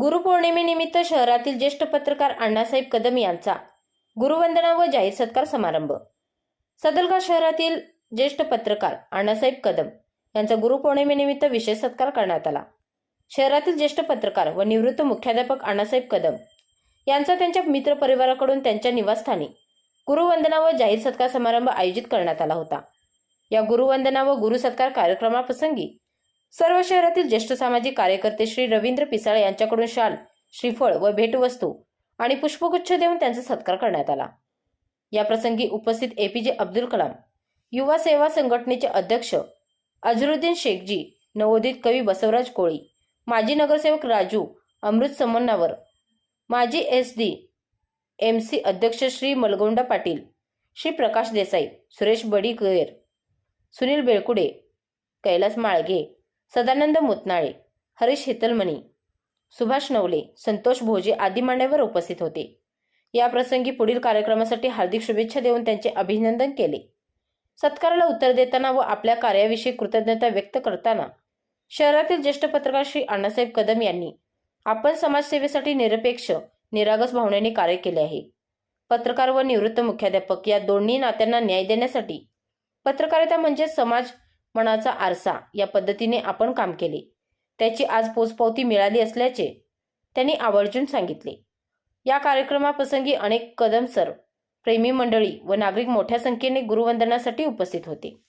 गुरुपौर्णिमेनिमित्त शहरातील ज्येष्ठ पत्रकार अण्णासाहेब कदम यांचा गुरुवंदना व जाहीर सत्कार समारंभ. सदलगा शहरातील ज्येष्ठ पत्रकार अण्णासाहेब कदम यांचा गुरुपौर्णिमेनिमित्त विशेष सत्कार करण्यात आला. शहरातील ज्येष्ठ पत्रकार व निवृत्त मुख्याध्यापक अण्णासाहेब कदम यांचा त्यांच्या मित्र परिवाराकडून त्यांच्या निवासस्थानी गुरुवंदना व जाहीर सत्कार समारंभ आयोजित करण्यात आला होता. या गुरुवंदना व गुरुसत्कार कार्यक्रमाप्रसंगी सर्व शहरातील ज्येष्ठ सामाजिक कार्यकर्ते श्री रवींद्र पिसाळे यांच्याकडून शाल श्रीफळ व भेटवस्तू आणि पुष्पगुच्छ देऊन त्यांचा सत्कार करण्यात आला. या प्रसंगी उपस्थित एपीजे अब्दुल कलाम युवा सेवा संघटनेचे अध्यक्ष अझरुद्दीन शेखजी नवोदित कवी बसवराज कोळी माजी नगरसेवक राजू अमृत समन्नावर माजी एस डी एम सी अध्यक्ष श्री मलगोंडा पाटील श्री प्रकाश देसाई सुरेश बडीकर सुनील बेळकुडे कैलास माळगे सदानंद मुतनाळे हरीश हितलमणी सुभाष नवले संतोष भोजे आदी मान्यवर उपस्थित होते. या प्रसंगी पुढील कार्यक्रमासाठी हार्दिक शुभेच्छा देऊन त्यांचे अभिनंदन केले. सत्काराला उत्तर देताना व आपल्या कार्याविषयी कृतज्ञता व्यक्त करताना शहरातील ज्येष्ठ पत्रकार श्री अण्णासाहेब कदम यांनी आपण समाजसेवेसाठी निरपेक्ष निरागस भावनेने कार्य केले आहे. पत्रकार व निवृत्त मुख्याध्यापक या दोन्ही नात्यांना न्याय देण्यासाठी पत्रकारिता म्हणजे समाज मनाचा आरसा या पद्धतीने आपण काम केले. त्याची आज पोचपावती मिळाली असल्याचे त्यांनी आवर्जून सांगितले. या कार्यक्रमाप्रसंगी अनेक कदम सर प्रेमी मंडळी व नागरिक मोठ्या संख्येने गुरुवंदनासाठी उपस्थित होते.